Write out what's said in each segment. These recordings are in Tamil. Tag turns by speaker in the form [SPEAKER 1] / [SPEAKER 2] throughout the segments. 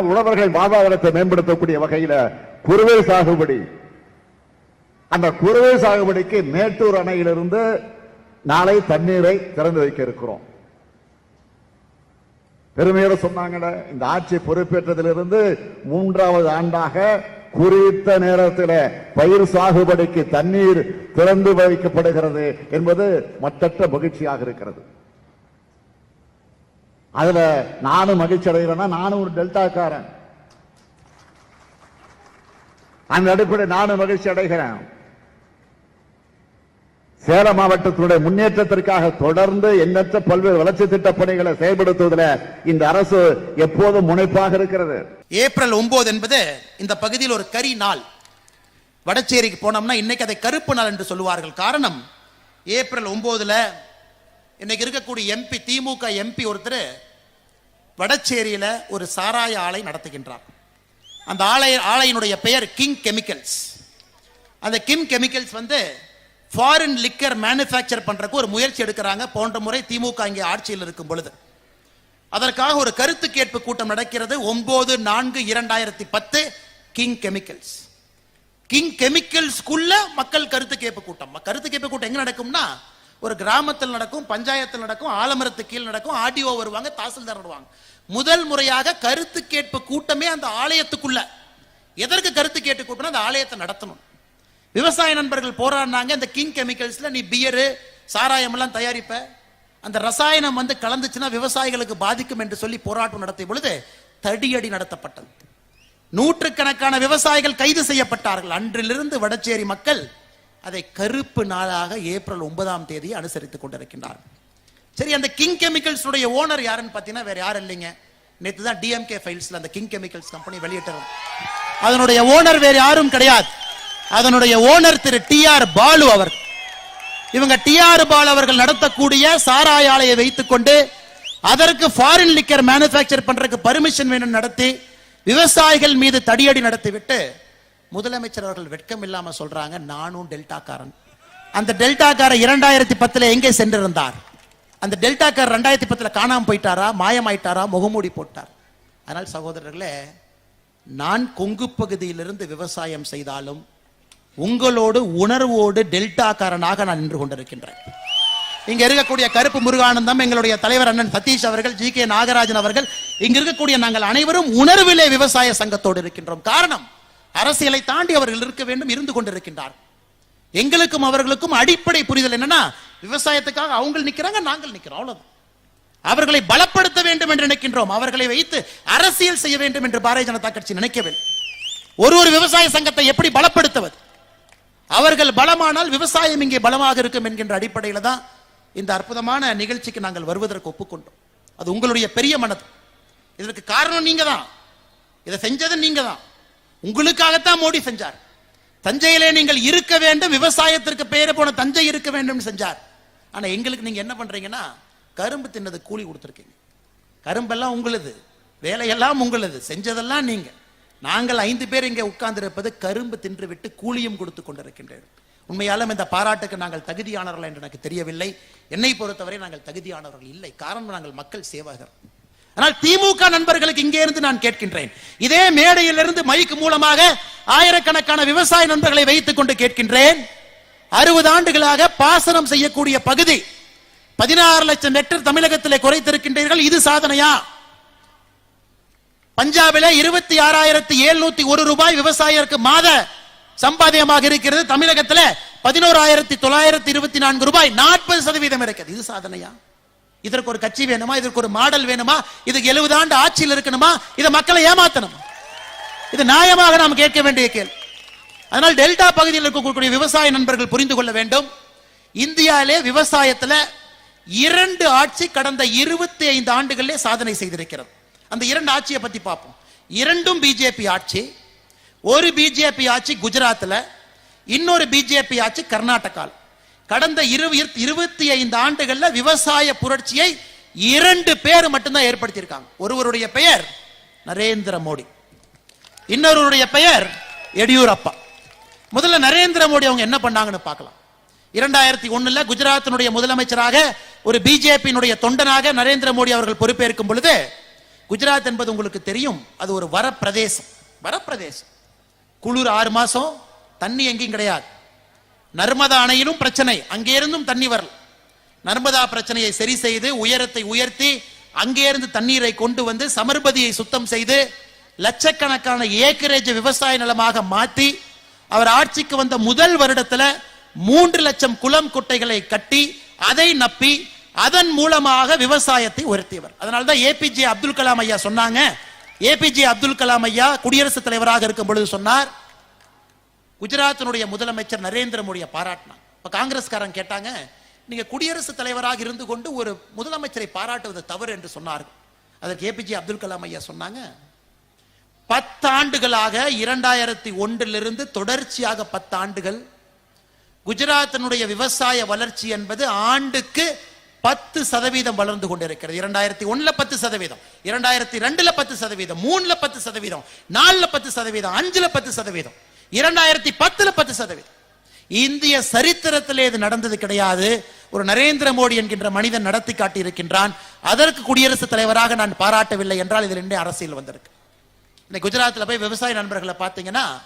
[SPEAKER 1] உழவர்கள் வாழ்வாதாரத்தை மேம்படுத்தக்கூடிய வகையில குறுவை சாகுபடி. அந்த குறுவை சாகுபடிக்கு மேட்டூர் அணையிலிருந்து நாளை தண்ணீரை திறந்து வைக்க இருக்கிறோம். பெருமையோட சொன்னாங்கல்ல இந்த ஆட்சி பொறுப்பேற்றதிலிருந்து மூன்றாவது ஆண்டாக குறித்த நேரத்தில் பயிர் சாகுபடிக்கு தண்ணீர் திறந்து வைக்கப்படுகிறது என்பது மற்றற்ற மகிழ்ச்சியாக இருக்கிறது. அதுல நானும் மகிழ்ச்சி அடைகிறேன்னா நானும் ஒரு டெல்டாக்காரன். அந்த அடிப்படையில் நானும் மகிழ்ச்சி அடைகிறேன். சேலம் மாவட்டத்தினுடைய முன்னேற்றத்திற்காக தொடர்ந்து எண்ணற்ற பல்வேறு வளர்ச்சி திட்ட பணிகளை செயல்படுத்துவதில் இந்த அரசு எப்போதும் முனைப்பாக இருக்கிறது.
[SPEAKER 2] ஏப்ரல் ஒன்பது என்பது இந்த பகுதியில் ஒரு கரி நாள். வடச்சேரிக்கு போனோம்னா இன்னைக்கு அதை கருப்பு நாள் என்று சொல்லுவார்கள். காரணம் ஏப்ரல் ஒன்பதுல இன்னைக்கு இருக்கக்கூடிய எம்பி திமுக எம்பி ஒருத்தர் வடச்சேரியில ஒரு சாராய ஆலை நடத்துகின்றார். அந்த ஆலை ஆலையினுடைய பெயர் கிங் கெமிக்கல்ஸ் அந்த கிம் கெமிக்கல்ஸ் வந்து ஃபாரின் லிக்கர் மேனுஃபேக்சர் பண்ணுறக்கு ஒரு முயற்சி எடுக்கிறாங்க. போன்ற முறை திமுக இங்கே ஆட்சியில் இருக்கும் பொழுது. அதற்காக ஒரு கருத்து கேட்பு கூட்டம் நடக்கிறது. ஒன்பது நான்கு இரண்டாயிரத்தி பத்து கிங் கெமிக்கல்ஸ் கிங் கெமிக்கல்ஸ்குள்ள மக்கள் கருத்து கேட்பு கூட்டம். கருத்து கேட்பு கூட்டம் எங்க நடக்கும்னா ஒரு கிராமத்தில் நடக்கும் பஞ்சாயத்தில் நடக்கும் ஆலமரத்து கீழ் நடக்கும் ஆடிஓ வருவாங்க தாசில்தார் வருவாங்க. முதல் முறையாக கருத்து கேட்பு கூட்டமே அந்த ஆலயத்துக்குள்ள. எதற்கு கருத்து கேட்டு கூட்டணும் அந்த ஆலயத்தை நடத்தணும். விவசாய நண்பர்கள் போராடினாங்க இந்த கிங் கெமிக்கல்ஸ்ல நீ பியரு சாராயம் எல்லாம் தயாரிப்ப. அந்த ரசாயனம் வந்து கலந்துச்சுன்னா விவசாயிகளுக்கு பாதிக்கும் என்று சொல்லி போராட்டம் நடத்திய பொழுது தடியடி நடத்தப்பட்டது. நூற்றுக்கணக்கான விவசாயிகள் கைது செய்யப்பட்டார்கள். அன்றிலிருந்து வடச்சேரி மக்கள் அதை கருப்பு நாளாக ஏப்ரல் ஒன்பதாம் தேதி அனுசரித்துக் கொண்டிருக்கின்றார். சரி அந்த கிங் கெமிக்கல்ஸ் உடைய ஓனர் யாருன்னு பார்த்தீங்கன்னா வேற யாரும் இல்லைங்க. நேற்று தான் டிஎம்கே ஃபைல்ஸ்ல அந்த கிங் கெமிக்கல்ஸ் கம்பெனி வெளியிட்டது. அதனுடைய ஓனர் வேற யாரும் கிடையாது. அதனுடைய ஓனர் திரு டி ஆர் பாலு அவர். இவங்க டி ஆர் பாலு அவர்கள் நடத்தக்கூடிய சாராய ஆலையை வைத்துக்கொண்டு அதற்கு ஃபாரின் லிக்கர் மேனுஃபேக்சர் பண்றதுக்கு பர்மிஷன் வேணும் நடத்தி விவசாயிகள் மீது தடியடி நடத்திவிட்டு முதலமைச்சர் அவர்கள் வெட்கம் இல்லாம சொல்றாங்க நானும் டெல்டாக்காரன். அந்த டெல்டாக்காரர் இரண்டாயிரத்தி பத்துல எங்கே சென்றிருந்தார்? அந்த டெல்டாக்கார் ரெண்டாயிரத்தி பத்துல காணாமல் போயிட்டாரா மாயமாயிட்டாரா முகமூடி போட்டார். அதனால் சகோதரர்களே நான் கொங்கு பகுதியிலிருந்து விவசாயம் செய்தாலும் உங்களோடு உணர்வோடு டெல்டாக்காரனாக நான் நின்று கொண்டிருக்கின்றேன். இங்க இருக்கக்கூடிய கருப்பு முருகானந்தம் எங்களுடைய தலைவர் அண்ணன் சதீஷ் அவர்கள் ஜி கே நாகராஜன் அவர்கள் இங்க இருக்கக்கூடிய நாங்கள் அனைவரும் உணர்விலே விவசாய சங்கத்தோடு இருக்கின்றோம். காரணம் அரசியலை தாண்டி அவர்கள் இருக்க வேண்டும் இருந்து கொண்டிருக்கின்றார். எங்களுக்கும் அவர்களுக்கும் அடிப்படை புரிதல் என்னன்னா விவசாயத்துக்காக அவங்க நிக்கிறாங்க நாங்கள் நிற்கிறோம் அவ்வளவுதான். அவர்களை பலப்படுத்த வேண்டும் என்று நினைக்கின்றோம். அவர்களை வைத்து அரசியல் செய்ய வேண்டும் என்று பாரதிய ஜனதா கட்சி நினைக்கவில்லை ஒரு ஒரு விவசாய சங்கத்தை எப்படி பலப்படுத்துவது? அவர்கள் பலமானால் விவசாயம் இங்கே பலமாக இருக்கும் என்கின்ற அடிப்படையில் தான் இந்த அற்புதமான நிகழ்ச்சிக்கு நாங்கள் வருவதற்கு ஒப்புக்கொண்டோம். அது உங்களுடைய பெரிய மனது. இதற்கு காரணம் நீங்க தான் இதை செஞ்சது நீங்க தான் உங்களுக்காகத்தான் மோடி செஞ்சார். தஞ்சையிலே நீங்கள் இருக்க வேண்டும் விவசாயத்திற்கு பெயர் போன தஞ்சை இருக்க வேண்டும் செஞ்சார். ஆனா எங்களுக்கு நீங்க என்ன பண்றீங்கன்னா கரும்பு தின்னது கூலி கொடுத்துருக்கீங்க. கரும்பெல்லாம் உங்களது வேலையெல்லாம் உங்களுது செஞ்சதெல்லாம் நீங்க. நாங்கள் ஐந்து பேர் இங்கே உட்கார்ந்திருப்பது கரும்பு தின்று விட்டு கூலியும் கொடுத்து கொண்டிருக்கின்றோம் உண்மையாலும் இந்த பாராட்டுக்கு நாங்கள் தகுதியானவர்கள் என்று எனக்கு தெரியவில்லை. என்னை பொறுத்தவரை நாங்கள் தகுதியானவர்கள் இல்லை. காரணம் நாங்கள் மக்கள் சேவகர். ஆனால் திமுக நண்பர்களுக்கு இங்கே இருந்து நான் கேட்கின்றேன். இதே மேடையிலிருந்து மைக்கு மூலமாக ஆயிரக்கணக்கான விவசாய நண்பர்களை வைத்துக் கொண்டு கேட்கின்றேன். அறுபது ஆண்டுகளாக பாசனம் செய்யக்கூடிய பகுதி பதினாறு லட்சம் ஹெக்டர் தமிழகத்தில் குறைத்திருக்கின்றீர்கள் இது சாதனையா? பஞ்சாபில இருபத்தி ஆறாயிரத்தி எழுநூத்தி ஒரு ரூபாய் விவசாயிற்கு மாத சம்பாதியமாக இருக்கிறது. தமிழகத்துல பதினோராயிரத்தி தொள்ளாயிரத்தி இருபத்தி நான்கு ரூபாய் நாற்பது சதவீதம் இருக்குது இது சாதனையா? இதற்கு ஒரு கட்சி வேணுமா? இதற்கு ஒரு மாடல் வேணுமா? இதுக்கு எழுபது ஆண்டு ஆட்சியில் இருக்கணுமா? இதை மக்களை ஏமாத்தணும்? இது நியாயமாக நாம் கேட்க வேண்டிய கேள்வி. அதனால் டெல்டா பகுதியில் இருக்கக்கூடிய விவசாய நண்பர்கள் புரிந்து கொள்ள வேண்டும். இந்தியாவிலே விவசாயத்துல இரண்டு ஆட்சி கடந்த இருபத்தி ஐந்து ஆண்டுகளிலே சாதனை செய்திருக்கிறது. அந்த இரண்டு ஆட்சியை பத்தி பார்ப்போம். இரண்டும் பிஜேபி ஆட்சி ஒரு பிஜேபி ஆட்சி குஜராத்தில் இன்னொரு பிஜேபி ஆட்சி கர்நாடகாவில் கடந்த இருபத்தி ஐந்து ஆண்டுகள்ல விவசாய புரட்சியை இரண்டு பேர் மட்டும்தான் ஏற்படுத்தியிருக்காங்க. ஒருவருடைய பெயர் நரேந்திர மோடி. இன்னொருவருடைய பெயர் எடியூரப்பா. முதல்ல நரேந்திர மோடி அவங்க என்ன பண்ணாங்கன்னு பார்க்கலாம். இரண்டாயிரத்தி ஒண்ணுல குஜராத்தினுடைய முதலமைச்சராக ஒரு பிஜேபியினுடைய தொண்டனாக நரேந்திர மோடி அவர்கள் பொறுப்பேற்கும் பொழுது குஜராத் என்பது உங்களுக்கு தெரியும் அது ஒரு வரப்பிரதேசம். வரப்பிரதேசம். குளிர் ஆறு மாசம் தண்ணி எங்கேயும் கிடையாது. நர்மதா அணையிலும் பிரச்சனை. அங்கே இருந்தும் தண்ணி வரல. நர்மதா பிரச்சனையை சரி செய்து உயரத்தை உயர்த்தி அங்கேருந்து தண்ணீரை கொண்டு வந்து சமர்பதியை சுத்தம் செய்து லட்சக்கணக்கான ஏக்கரேஜ் விவசாய நிலமாக மாற்றி அவர் ஆட்சிக்கு வந்த முதல் வருடத்துல மூன்று லட்சம் குளம் குட்டைகளை கட்டி அதை நப்பி அதன் மூலமாக விவசாயத்தை உயர்த்தியவர். அதனால்தான் ஏபிஜே அப்துல் கலாம் ஐயா சொன்னாங்க. ஏபிஜே அப்துல் கலாம் ஐயா குடியரசுத் தலைவராக இருக்கும் பொழுது சொன்னார் குஜராத்தினுடைய முதலமைச்சர் நரேந்திர மோடியை பாராட்டினான். இப்போ காங்கிரஸ்காரன் கேட்டாங்க நீங்கள் குடியரசுத் தலைவராக இருந்து கொண்டு ஒரு முதலமைச்சரை பாராட்டுவது தவறு என்று சொன்னார்கள். அதற்கு ஏபிஜே அப்துல் கலாம் ஐயா சொன்னாங்க பத்தாண்டுகளாக இரண்டாயிரத்தி ஒன்றிலிருந்து தொடர்ச்சியாக பத்தாண்டுகள் குஜராத்தினுடைய விவசாய வளர்ச்சி என்பது ஆண்டுக்கு பத்து சதவீதம் வளர்ந்து கொண்டிருக்கிறது. இரண்டாயிரத்தி ஒன்றில் பத்து சதவீதம் இரண்டாயிரத்தி ரெண்டுல பத்து சதவீதம் மூணுல பத்து சதவீதம் நாலுல பத்து சதவீதம் அஞ்சுல பத்து சதவீதம். இரண்டாயிரத்தி பத்துல பத்து சதவீதம். இந்திய சரித்திரத்திலே இது நடந்தது கிடையாது. ஒரு நரேந்திர மோடி என்கின்ற மனிதன் நடத்தி காட்டியிருக்கின்றான். அதற்கு குடியரசுத் தலைவராக நான் பாராட்டவில்லை என்றால் இதில் என்ன அரசியல் வந்திருக்கு. இன்னைக்கு குஜராத்தில் போய் விவசாய நண்பர்களை பார்த்தீங்கன்னா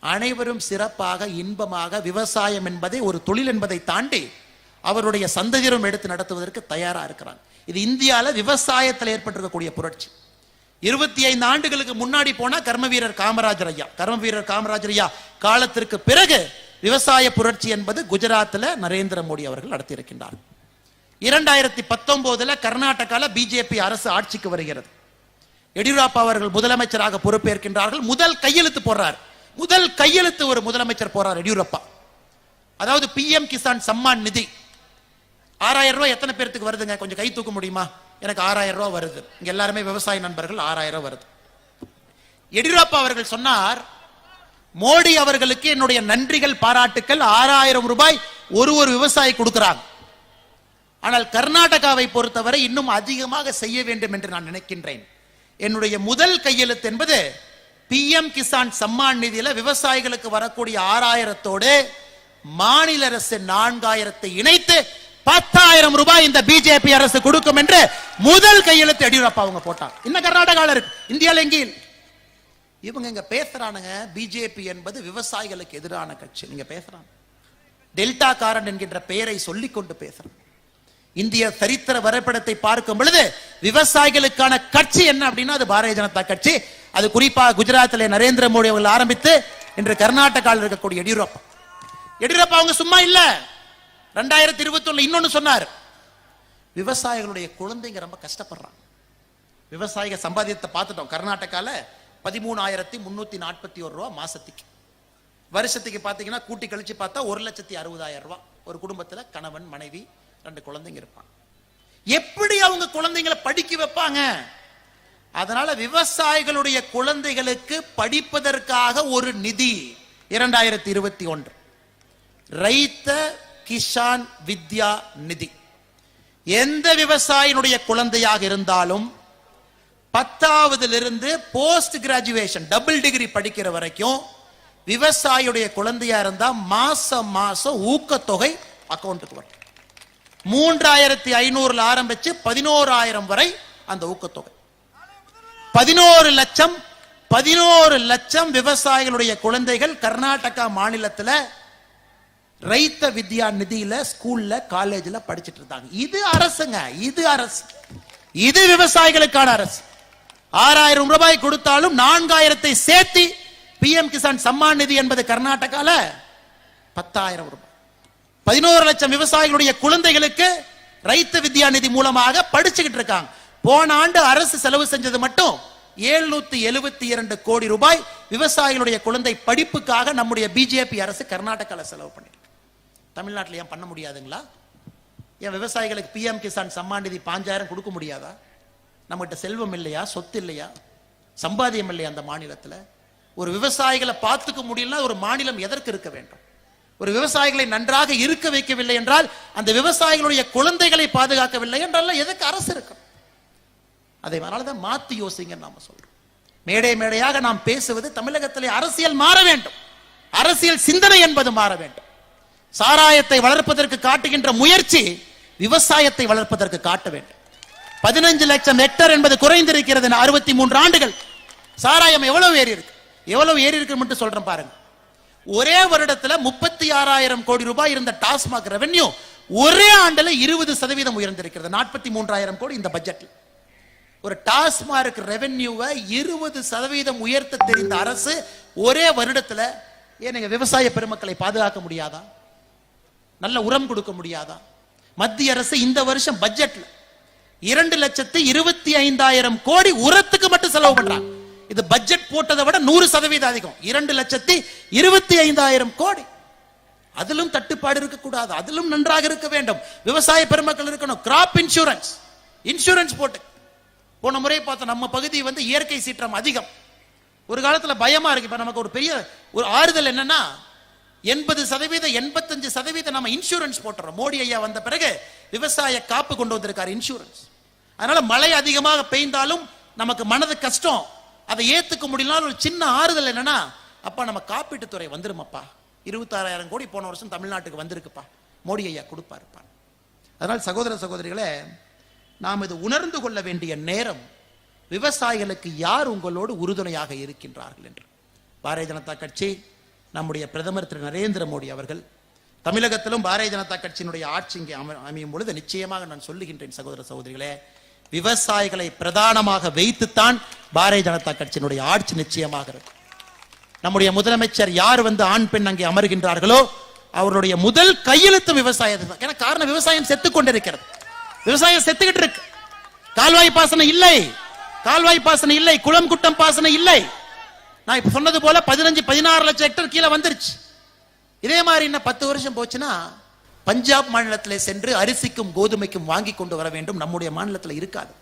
[SPEAKER 2] அனைவரும் சிறப்பாக இன்பமாக விவசாயம் என்பதை ஒரு தொழில் என்பதை தாண்டி அவருடைய சந்ததியரும் எடுத்து நடத்துவதற்கு தயாரா இருக்கிறாங்க. இது இந்தியால விவசாயத்தில் ஏற்பட்டிருக்கக்கூடிய புரட்சி. இருபத்தி ஐந்து ஆண்டுகளுக்கு முன்னாடி போனா கர்ம வீரர் காமராஜர் ஐயா கர்ம வீரர் காமராஜர் ஐயா காலத்திற்கு பிறகு விவசாய புரட்சி என்பது குஜராத்தில் நரேந்திர மோடி அவர்கள் நடத்தியிருக்கின்றார். இரண்டாயிரத்தி பத்தொன்பதுல கர்நாடகால பிஜேபி அரசு ஆட்சிக்கு வருகிறது. எடியூரப்பா அவர்கள் முதலமைச்சராக பொறுப்பேற்கின்றார்கள். முதல் கையெழுத்து போடுறார். முதல் கையெழுத்து ஒரு முதலமைச்சர் போறார் எடியூரப்பா. அதாவது பிஎம் கிசான் சம்மான் நிதி. ஆறாயிரம் ரூபாய் எத்தனை பேர்த்துக்கு வருதுங்க? கொஞ்சம் கை தூக்க முடியுமா? எனக்கு ஆறாயிரம் ரூபாய் வருது. இங்க எல்லாருமே விவசாய நண்பர்கள் ஆறாயிரம் வருது. எடியூரப்பா அவர்கள் சொன்னார் மோடி அவர்களுக்கு என்னுடைய நன்றிகள் பாராட்டுக்கள் ஆறாயிரம் ரூபாய் ஒரு ஒரு விவசாயி கொடுக்கிறாங்க. ஆனால் கர்நாடகாவை பொறுத்தவரை இன்னும் அதிகமாக செய்ய வேண்டும் என்று நான் நினைக்கின்றேன். என்னுடைய முதல் கையெழுத்து என்பது பி எம் கிசான் சம்மான் நிதியில விவசாயிகளுக்கு வரக்கூடிய ஆறாயிரத்தோடு மாநில அரசு நான்காயிரத்தை இணைத்து பத்தாயிரம் ரூபாய் இந்த பிஜேபி அரசு கொடுக்கும் என்று முதல் கையெழுத்து எடியூரப்பா அவங்க போட்டாங்க இன்னும் கர்நாடகாவில் இருக்கு. இந்தியாவில் எங்கேயும் இவங்க இங்க பேசுறானுங்க. பிஜேபி என்பது விவசாயிகளுக்கு எதிரான கட்சி. நீங்க பேசுறாங்க. டெல்டா காரன் என்கின்ற பெயரை சொல்லிக் கொண்டு பேசுறாங்க இந்திய சரித்திர வரைபடத்தை பார்க்கும் பொழுது விவசாயிகளுக்கான கட்சி என்ன அப்படின்னா அது பாரதிய ஜனதா கட்சி. அது குறிப்பாக குஜராத்தில் நரேந்திர மோடி அவர்கள் ஆரம்பித்து இன்று கர்நாடகாவில் இருக்கக்கூடிய எடியூரப்பா. எடியூரப்பா அவங்க சும்மா இல்ல. ரெண்டாயிரத்தி இருபத்தி இன்னொன்று சொன்னார். விவசாயிகளுடைய குழந்தைங்க ரொம்ப கஷ்டப்படுறாங்க. விவசாயிக சம்பாதியத்தை பார்த்துட்டோம். கர்நாடகாவில் பதிமூணாயிரத்தி முந்நூற்றி நாற்பத்தி ஒரு ரூபா மாசத்துக்கு. வருஷத்துக்கு பார்த்தீங்கன்னா கூட்டி கழிச்சு பார்த்தா ஒரு லட்சத்தி அறுபதாயிரம் ரூபா. ஒரு குடும்பத்தில் கணவன் மனைவி ரெண்டு குழந்தைங்க இருப்பாங்க. எப்படி அவங்க குழந்தைங்களை படிக்க வைப்பாங்க? அதனால விவசாயிகளுடைய குழந்தைகளுக்கு படிப்பதற்காக ஒரு நிதி. இரண்டாயிரத்தி இருபத்தி ஒன்று. ரைத்த கிஷான் வித்யா நிதி. எந்த விவசாயினுடைய குழந்தையாக இருந்தாலும் பத்தாவதிலிருந்து போஸ்ட் கிராஜுவேஷன் டபுள் டிகிரி படிக்கிற வரைக்கும் விவசாயியுடைய குழந்தையா இருந்தா மாசம் மாசம் ஊக்கத்தொகை அக்கௌண்ட்டுக்கு வரும். மூன்றாயிரத்தி ஐநூறுல ஆரம்பிச்சு பதினோராயிரம் வரை அந்த ஊக்கத்தொகை. பதினோரு லட்சம் பதினோரு லட்சம் விவசாயிகளுடைய குழந்தைகள் கர்நாடகா மாநிலத்தில் ரைத்த வித்யா நிதியில ஸ்கூல்ல காலேஜ்ல படிச்சிட்டு இருந்தாங்க. இது அரசுங்க. இது அரசு. இது விவசாயிகளுக்கான அரசு. ஆறாயிரம் ரூபாய் கொடுத்தாலும் நான்காயிரத்தை சேர்த்து பிஎம் கிசான் சம்மான் நிதி என்பது கர்நாடகால பத்தாயிரம் ரூபாய். பதினோரு லட்சம் விவசாயிகளுடைய குழந்தைகளுக்கு ரைத்த வித்யா நிதி மூலமாக படிச்சுக்கிட்டு இருக்காங்க. போன ஆண்டு அரசு செலவு செஞ்சது மட்டும் எழுநூத்தி எழுபத்தி இரண்டு கோடி ரூபாய் விவசாயிகளுடைய குழந்தை படிப்புக்காக நம்முடைய பிஜேபி அரசு கர்நாடகால செலவு பண்ணி தமிழ்நாட்டில் ஏன் பண்ண முடியாதுங்களா? ஏன் விவசாயிகளுக்கு பிஎம் கிசான் சம்மான் நிதி பாஞ்சாயிரம் கொடுக்க முடியாதா? நம்மகிட்ட செல்வம் இல்லையா? சொத்து இல்லையா? சம்பாதியம் இல்லையா அந்த மாநிலத்தில்? ஒரு விவசாயிகளை பார்த்துக்க முடியலன்னா ஒரு மாநிலம் எதற்கு இருக்க வேண்டும்? ஒரு விவசாயிகளை நன்றாக இருக்க வைக்கவில்லை என்றால் அந்த விவசாயிகளுடைய குழந்தைகளை பாதுகாக்கவில்லை என்றால் எதுக்கு அரசு இருக்கும் அதை தான் மாத்தி யோசிங்கன்னு நாம சொல்றோம். மேடை மேடையாக நாம் பேசுவது தமிழகத்திலே அரசியல் மாற வேண்டும். அரசியல் சிந்தனை என்பது மாற வேண்டும். சாராயத்தை வளர்ப்பதற்கு காட்டுகின்ற முயற்சி விவசாயத்தை வளர்ப்பதற்கு காட்ட வேண்டும். பதினஞ்சு லட்சம் ஹெக்டர் என்பது குறைந்திருக்கிறது அறுபத்தி மூன்று ஆண்டுகள். சாராயம் எவ்வளவு ஏறி இருக்கு எவ்வளவு ஏறி இருக்கு மட்டும் சொல்றேன் பாருங்க. ஒரே வருடத்துல முப்பத்தி ஆறாயிரம் கோடி ரூபாய் இருந்த டாஸ்மாக் ரெவென்யூ ஒரே ஆண்டுல இருபது சதவீதம் உயர்ந்திருக்கிறது. நாற்பத்தி மூன்றாயிரம் கோடி இந்த பட்ஜெட்ல ஒரு டாஸ்மார்க் ரெவென்யூவை இருபது சதவீதம் உயர்த்த தெரிந்த அரசு ஒரே வருடத்துல ஏன் விவசாய பெருமக்களை பாதுகாக்க முடியாதா? நல்ல உரம் கொடுக்க முடியாதா? மத்திய அரசு இந்த வருஷம் பட்ஜெட்ல இரண்டு லட்சத்து இருபத்தி ஐந்தாயிரம் கோடி உரத்துக்கு மட்டும் செலவு பண்றாங்க. இது பட்ஜெட் போட்டதை விட நூறு சதவீதம் அதிகம். இரண்டு லட்சத்தி இருபத்தி ஐந்தாயிரம் கோடி. அதிலும் தட்டுப்பாடு இருக்கக்கூடாது அதிலும் நன்றாக இருக்க வேண்டும். விவசாய பெருமக்கள் இருக்கணும். கிராப் இன்சூரன்ஸ் இன்சூரன்ஸ் போட்டு. போன முறை பார்த்தோம் நம்ம பகுதி வந்து இயற்கை சீற்றம் அதிகம். ஒரு காலத்துல பயமா இருக்கு. இப்ப நமக்கு ஒரு பெரிய ஒரு ஆறுதல் என்னன்னா எண்பது சதவீதம் எண்பத்தஞ்சு சதவீதம் நம்ம இன்சூரன்ஸ் போட்டுறோம். மோடி ஐயா வந்த பிறகு விவசாய காப்பு கொண்டு வந்திருக்காரு இன்சூரன்ஸ் அதனால மழை அதிகமாக பெய்ந்தாலும் நமக்கு மனது கஷ்டம். அதை ஏத்துக்க முடியலனாலும் ஒரு சின்ன ஆறுதல் என்னன்னா அப்பா நம்ம காப்பீட்டுத்துறை வந்துருமப்பா. இருபத்தாறாயிரம் கோடி போன வருஷம் தமிழ்நாட்டுக்கு வந்திருக்குப்பா. மோடி ஐயா கொடுப்பாருப்பா. அதனால் சகோதர சகோதரிகளே நாம் இது உணர்ந்து கொள்ள வேண்டிய நேரம். விவசாயிகளுக்கு யார் உங்களோடு உறுதுணையாக இருக்கின்றார்கள் என்று. பாரதிய ஜனதா கட்சி நம்முடைய பிரதமர் திரு நரேந்திர மோடி அவர்கள் தமிழகத்திலும் பாரதிய ஜனதா கட்சியினுடைய ஆட்சி இங்கே அம- அமையும் பொழுது நிச்சயமாக நான் சொல்லுகின்றேன் சகோதர சகோதரிகளே விவசாயிகளை பிரதானமாக வைத்துத்தான் பாரதிய ஜனதா கட்சியினுடைய ஆட்சி நிச்சயமாக இருக்கும். நம்முடைய முதலமைச்சர் யார் வந்து ஆண் பெண் அங்கே அமர்கின்றார்களோ அவருடைய முதல் கையெழுத்து விவசாயத்தை தான் ஏன்னா காரணம் விவசாயம் செத்து கொண்டிருக்கிறது. விவசாயம் செத்துக்கிட்டு இருக்கு. கால்வாய் பாசனம் இல்லை. கால்வாய் பாசனம் இல்லை. குளம் குட்டம் பாசனம் இல்லை. நான் இப்ப சொன்னது போல பதினஞ்சு பதினாறு லட்சம் ஹெக்டர் கீழே வந்துருச்சு. இதே மாதிரி என்ன பத்து வருஷம் போச்சுன்னா பஞ்சாப் மாநிலத்திலே சென்று அரிசிக்கும் கோதுமைக்கும் வாங்கி கொண்டு வர வேண்டும். நம்முடைய மாநிலத்தில் இருக்காது.